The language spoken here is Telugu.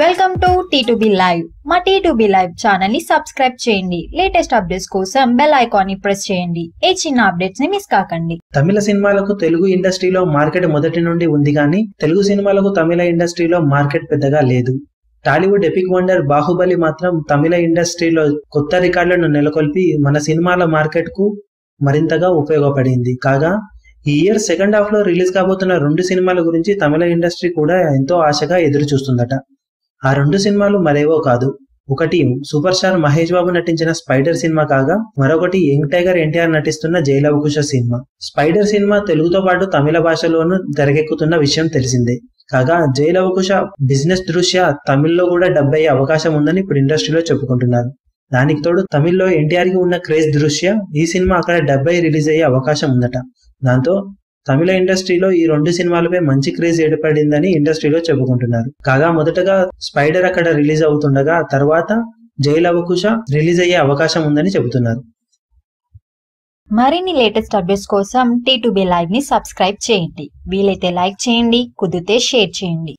Welcome to T two B live మా టీ టు బి లైవ్ ఛానల్ని సబ్స్క్రైబ్ చేయండి. లేటెస్ట్ అప్డేట్స్ కోసం బెల్ ఐకాన్ని ప్రెస్ చేయండి. ఏ చిన్న అప్డేట్స్ని మిస్ కాకండి. తమిళ సినిమాలకు తెలుగు ఇండస్ట్రీలో మార్కెట్ మొదటి నుండి ఉంది కానీ తెలుగు సినిమాలకు తమిళ ఇండస్ట్రీలో మార్కెట్ పెద్దగా లేదు. టాలీవుడ్ ఎపిక్ వండర్ బాహుబలి మాత్రం తమిళ ఇండస్ట్రీలో కొత్త రికార్డులను నెలకొల్పి మన సినిమాల మార్కెట్కు మరింతగా ఉపయోగపడింది. కాగా ఈ ఇయర్ సెకండ్ హాఫ్లో రిలీజ్ కాబోతున్న రెండు సినిమాల గురించి తమిళ ఇండస్ట్రీ కూడా ఎంతో ఆశగా ఎదురు చూస్తుందట ఆ రెండు సినిమాలు మరేవో కాదు. ఒకటి సూపర్ స్టార్ మహేష్ బాబు నటించిన స్పైడర్ సినిమా కాగా మరొకటి యంగ్ టైగర్ ఎన్టీఆర్ నటిస్తున్న జైలవకుశ సినిమా. స్పైడర్ సినిమా తెలుగుతో పాటు తమిళ భాషలోనూ తెరకెక్కుతున్న విషయం తెలిసిందే. కాగా జైలవకుశ బిజినెస్ దృష్ట్యా తమిళ్ళో కూడా డబ్ అయ్యే అవకాశం ఉందని ఇప్పుడు ఇండస్ట్రీలో చెప్పుకుంటున్నారు. దానికి తోడు తమిళ్ళో ఎన్టీఆర్కి ఉన్న క్రేజ్ దృష్ట్యా ఈ సినిమా అక్కడ డెబ్బై రిలీజ్ అయ్యే అవకాశం ఉందట దాంతో తమిళ ఇండస్ట్రీలో ఈ రెండు సినిమాలపై మంచి క్రేజ్ ఏర్పడిందని ఇండస్ట్రీలో చెప్పుకుంటున్నారు. కాగా మొదటగా స్పైడర్ అక్కడ రిలీజ్ అవుతుండగా తర్వాత జైలవకుశ రిలీజ్ అయ్యే అవకాశం ఉందని చెబుతున్నారు. మరిన్ని లేటెస్ట్ అప్డేట్స్ కోసం టీ టు బి లైవ్ని సబ్స్క్రైబ్ చేయండి. వీలైతే లైక్ చేయండి కుదిరితే షేర్ చేయండి.